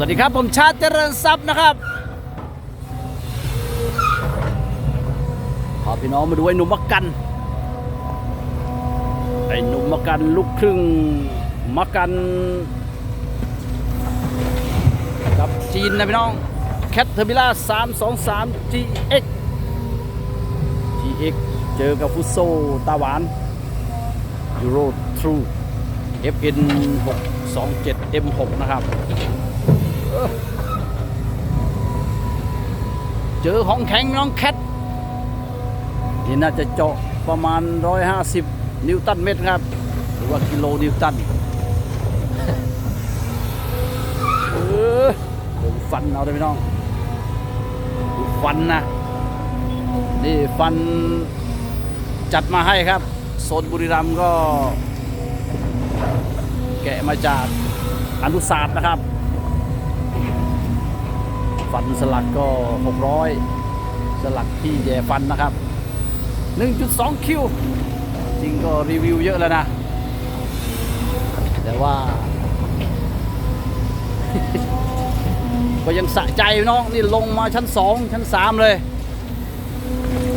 สวัสดีครับผมชาติเจริญทรัพย์นะครับพาพี่น้องมาดูไอ้หนุ่มมักกันไอ้หนุ่มมักกันลูกครึ่งมักกันกับจีนนะพี่น้องแคทเทอร์บิล่า323 GX GX เจอกับฟุตโซตาหวานยูโรทรู FN 627 M6 นะครับ เจอของแข็งน้องแคทนี่น่าจะเจาะประมาณ 150 นิวตันเมตรครับ หรือว่ากิโลนิวตันเออดูฟันเอาได้ไหมน้องดูฟันนะนี่ฟันจัดมาให้ครับโซนบุรีรัมย์ก็แกะมาจากอนุศาสตร์นะครับ ฟันสลักก็ 600 สลักที่แย่ฟันนะครับ 1.2 คิว จริงก็รีวิวเยอะแล้วนะ แต่ว่า ก็ยังสะใจน้อง นี่ลงมาชั้น 2 ชั้น 3 เลย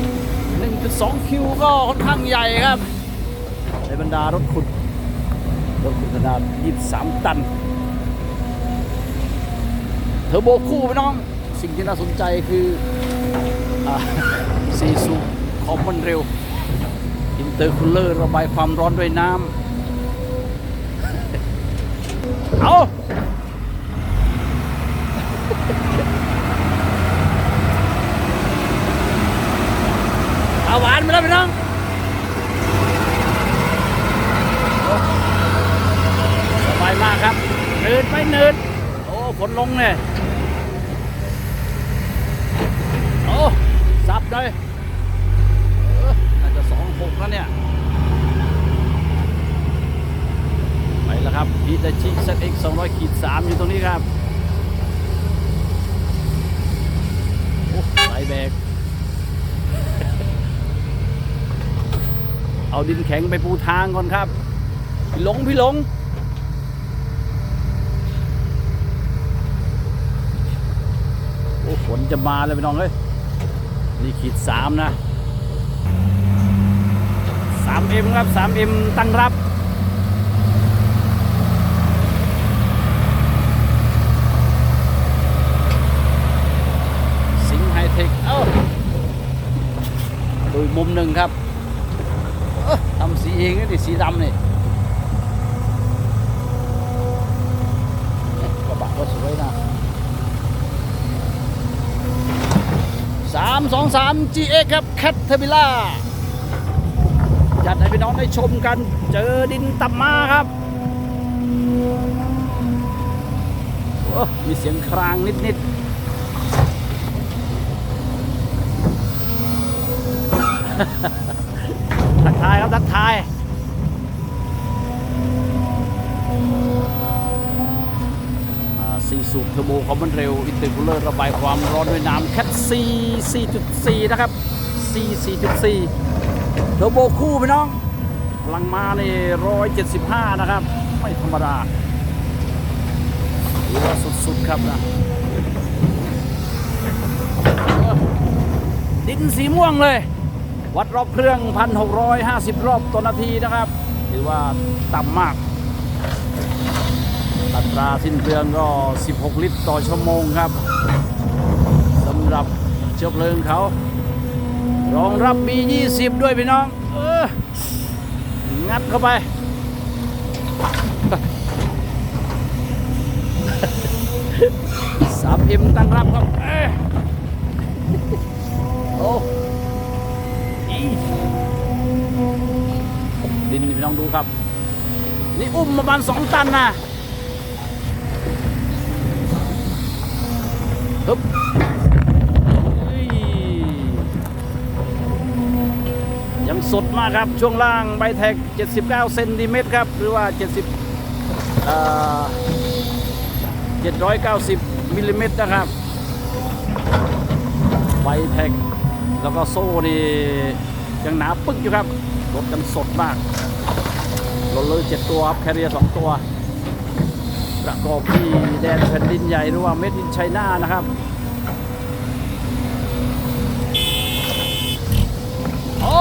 1.2 คิวก็ค่อนข้างใหญ่ครับ ในบรรดารถขุดรถขุดขนาด 23 ตัน เทอร์โบคู่พี่น้อง สิ่งที่น่าสนใจคือซีซูคอมมันเร็วอินเตอร์คูลเลอร์ระบายความร้อนด้วยน้ำ เอาเอาหวานไปแล้วพี่น้องสบายมากครับเนินไปเนิน ฝนลงเนี่ยโอ้ซับเลยเออน่าจะสองหกแล้วเนี่ย ไปแล้วครับพีตาชิเซตเอ็กสองร้อยขีดสามอยู่ตรงนี้ครับโอ้สายแบกเอาดินแข็งไปปูทางก่อนครับ พี่หลงพี่หลง โอ้ฝ นจะมาเลยพี่น้องเอ้ยนี่ขีดสามนะสามเอ็มครับสามเอ็มตั้งรับสิงห์ไฮเทคเอ้าดูมุมหนึ่งครับทำสีเองนี่สีดำนี่ 2023 GX ครับ Caterpillar จัดให้พี่น้องได้ชมกัน เจอดินตับมาครับมีเสียงครางนิดๆทักทายครับทักทาย ซีสูบเทอร์โบความมันเร็วอินเตอร์คูลเลอร์ระบายความร้อนด้วยน้ำแคทซี4.4 นะครับ C 4.4 เทอร์โบคู่พี่น้องพลังมาใน175 นะครับ ไม่ธรรมดาถือว่าสุดๆครับนะดินสีม่วงเลย วัดรอบเครื่อง 1,650 รอบต่อนาทีนะครับ ถือว่าต่ำมาก อัตราสิ้นเปลืองก็ 16 ลิตรต่อชั่วโมงครับสำหรับเชื้อเพลิงเขา รองรับ B20 ด้วยพี่น้อง เออ งัดเข้าไป สามเอ็มตั้งรับครับเอ้ยโอ้อีดินพี่น้องดูครับ นี่อุ้มประมาณสองตันนะ ฮึบยังสดมากครับ ช่วงล่างใบแท็ก 79 เซนติเมตรครับ หรือว่า 70เอ่อ790มิลลิเมตรนะครับ ใบแท็ก แล้วก็โซ่นี่ยังหนาปึ๊กอยู่ครับ รถกันสดมากรถเลยเจ็ดตัวครับ แคเรียสองตัว ประกอบที่แดนแผ่นดินใหญ่หรือว่าเม็ดดินไชน่านะครับโอ้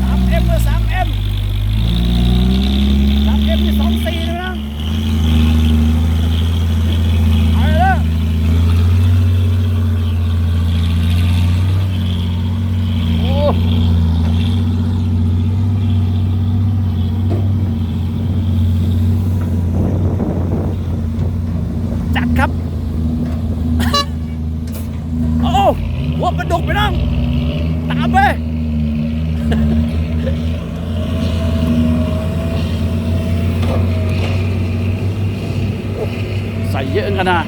สามเอ็มเลยสามเอ็มสามเอ็มนี่สองสี่เลยนะไปเลยโอ้ จัดครับ โอ้ หัวปลาดุกไปน้องตามไปใส่เยอะกันนะ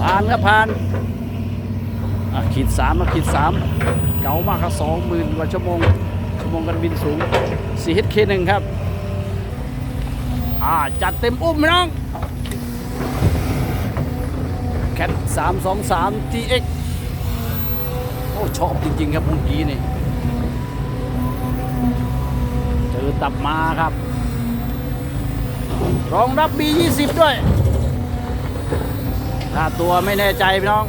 ผ่านครับผ่านขีดสามมาขีดสามเก๋ามากครับสองหมื่นกว่าชั่วโมง ชั่วโมงการบินสูง 4HK หนึ่งครับ อ่า จัดเต็มอุ้มน้อง แคท323 TX โอ้ชอบจริง ๆ ครับเมื่อกี้นี่เจอตับมาครับ รองรับ B20 ด้วยถ้าตัวไม่แน่ใจพี่น้อง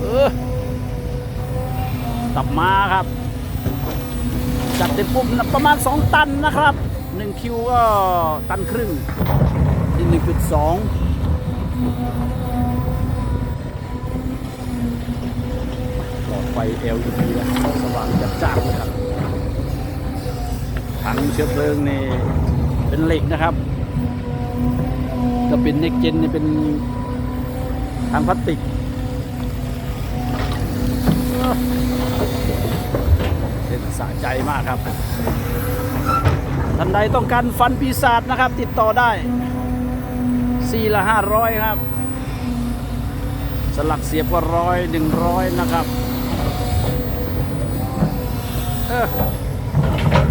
เออตับมาครับ จัดเต็มปุ่มประมาณ 2 ตันนะครับ 1 คิวก็ตันครึ่งนี่1.2 หลอดไฟ LED นะสว่างจัดจ้าเลยครับถังเชื้อเพลิงนี่เป็นเหล็กนะครับถ้าเป็นเน็กเจนนี่เป็นถังพลาสติกเออเป็นสะใจมากครับท่านใดต้องการฟันปีศาจนะครับ ติดต่อได้ สี่ละห้าร้อยครับ สลักเสียบก็ร้อยหนึ่งร้อยนะครับเออ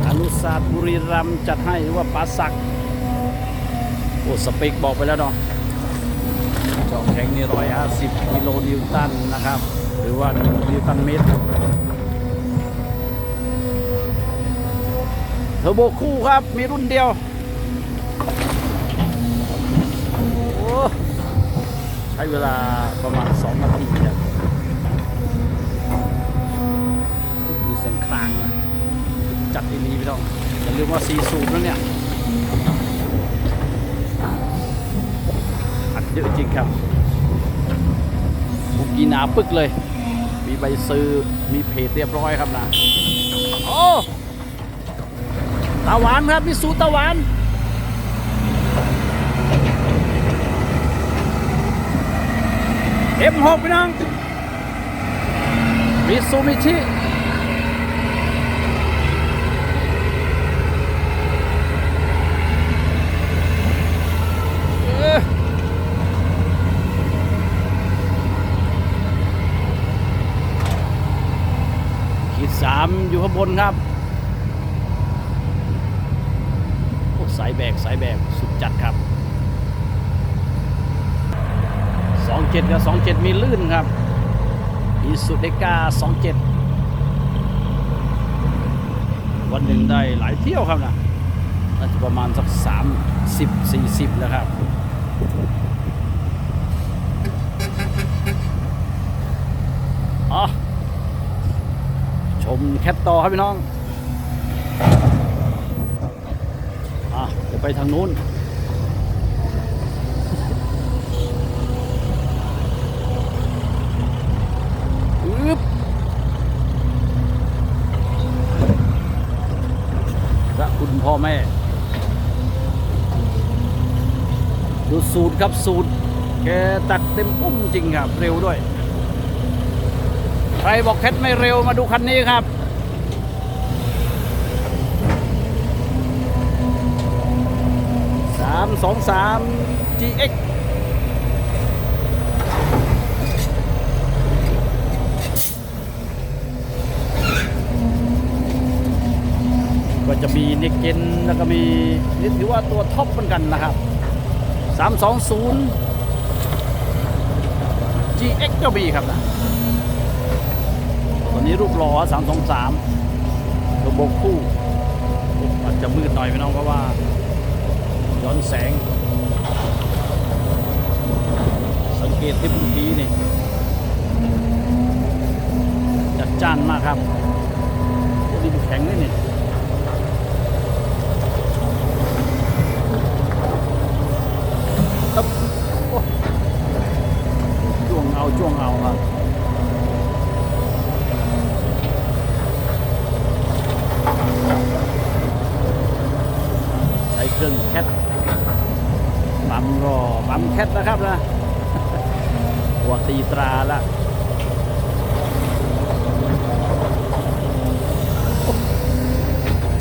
อนุศาสตร์บุรีรัมจัดให้หรือว่าปาสักโอ้สเปกบอกไปแล้วเนาะจองแข็งนี่ร้อยห้าสิบกิโลนิวตันนะครับ หรือว่านิวตันเมตรเทอร์โบคู่ครับ มีรุ่นเดียว ใช้เวลาประมาณ 2 นาทีครับมีเสียงครางนะจัดที่นี้พี่น้องอย่าลืมว่าซีสูบแล้วเนี่ยอัดเยอะจริงครับบุกีหนาปึกเลย มีใบซื้อมีเพจเรียบร้อยครับนะ โอ้ตาหวานครับมิสูตาหวาน M6 พี่น้องมิซูมิชิเขีดสามอยู่ข้างบนครับสายแบกสายแบกสุดจัดครับ 27กับ27 มีลื่นครับอีสุเดกา27 วันหนึ่งได้หลายเที่ยวครับนะน่าจะประมาณสัก 30 40 แล้วครับอ๋อชมแคทต่อครับพี่น้อง อะเดี๋ยวไปทางนู้น อึ๊บพระคุณพ่อแม่ ดูสูตร ครับสูตรแกตัดเต็มอุ้มจริงครับ เร็วด้วย ใครบอกแคทไม่เร็วมาดูคันนี้ครับสามสองสาม GX ก็จะมีเนกเกนแล้วก็มีนี่ถือว่าตัวท็อปเหมือนกันนะครับ 320 GX ก็มีครับนะตัวนี้รูปหล่อ323ตัวบกคู่จจะมืดหน่อยพี่น้องเพราะว่า ย้อนแสง สังเกตที่พื้นที่นี่จัดจ้านมากครับโอ้ดินแข็งเลยนี่ครับโอ้จ้วงเอาจ้วงเอาครับ ใช้เครื่องแคท ปั๊มก็ปั๊มแคทนะครับนะหัวตีตราละ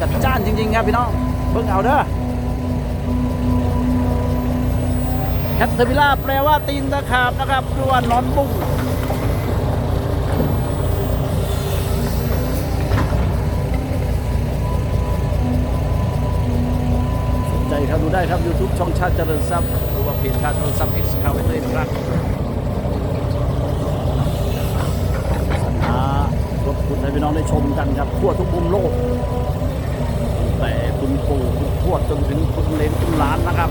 จัดจ้านจริง ๆ ครับพี่น้องเพิ่งเอาเด้อแคทเทอร์พิล่าแปลว่าตีนตะขาบนะครับหรือว่านอนบุ้ง ใจครับดูได้ครับ YouTube ช่องชาติเจริญทรัพย์หรือว่าเพจชาติเจริญทรัพย์ X คาเวเตอร์ครับสรรหารถคุณให้พี่น้องได้ชมกันครับ ทั่วทุกมุมโลกตั้งแต่คุณปู่คุณทวดจนถึงคุณเลนคุณหลานนะครับ